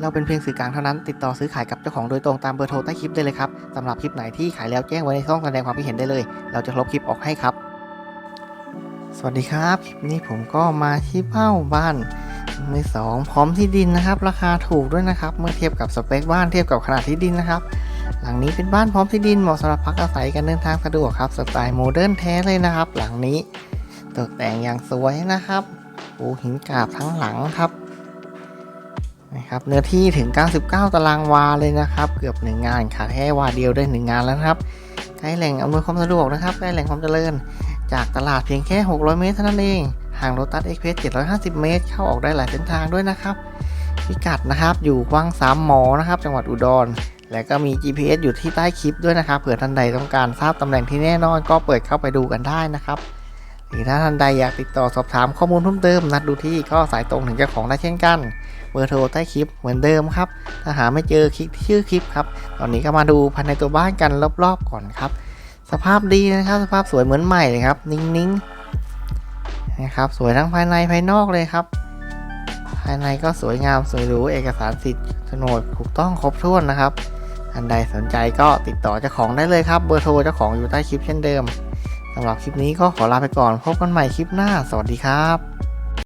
เราเป็นเพียงสื่อกลางเท่านั้น ติดต่อซื้อขายกับเจ้าของโดยตรงตามเบอร์โทรใต้คลิปได้เลยครับสำหรับคลิปไหนที่ขายแล้วแจ้งไว้ในช่องแสดงความคิดเห็นได้เลย เราจะลบคลิปออกให้ครับ สวัสดีครับคลิปนี้ผมก็มาที่เป้าบ้านมือสองพร้อมที่ดินนะครับ ราคาถูกด้วยนะครับ เมื่อเทียบกับสเปคบ้านเทียบกับขนาดที่ดินนะครับ หลังนี้เป็นบ้านพร้อมที่ดินเหมาะสำหรับพักอาศัยการเดินทางสะดวกครับสไตล์โมเดิร์นแท้เลยนะครับ หลังนี้ตกแต่งอย่างสวยนะครับปูหินกราบทั้งหลังครับ นะครับเนื้อที่ถึง 99 ตารางวาเลยนะครับ เกือบหนึ่งงานขาดแค่วาเดียวได้หนึ่งงานแล้วครับใกล้แหล่งอำนวยความสะดวกนะครับใกล้แหล่งความเจริญ จากตลาดเพียงแค่ 600 เมตรเท่านั้นเองห่างโรตัสเอ็กเพส750 เมตร เข้าออกได้หลายเส้นทางด้วยนะครับ พิกัดนะครับอยู่วังสามหมอนะครับ จังหวัดอุดร และก็มี GPS อยู่ที่ใต้คลิปด้วยนะครับเผื่อท่านใดต้องการทราบตำแหน่งที่แน่นอนก็เปิดเข้าไปดูกันได้นะครับหรือถ้าท่านใดอยากติดต่อสอบถามข้อมูลเพิ่มเติมนัดดูที่ก็สายตรงถึงเจ้าของได้เช่นกัน เบอร์โทรใต้คลิปเหมือนเดิมครับ ถ้าหาไม่เจอคลิกที่ชื่อคลิปครับ ตอนนี้ก็มาดูภายในตัวบ้านกันรอบๆก่อนครับ สภาพดีนะครับ สภาพสวยเหมือนใหม่เลยครับ นิ่งๆ นะครับ สวยทั้งภายในภายนอกเลยครับ ภายในก็สวยงามสวยหรู เอกสารสิทธิ์โฉนดถูกต้องครบถ้วนนะครับท่านใดสนใจก็ติดต่อเจ้าของได้เลยครับ เบอร์โทรเจ้าของอยู่ใต้คลิปเช่นเดิมสำหรับคลิปนี้ก็ขอลาไปก่อน พบกันใหม่คลิปหน้า สวัสดีครับ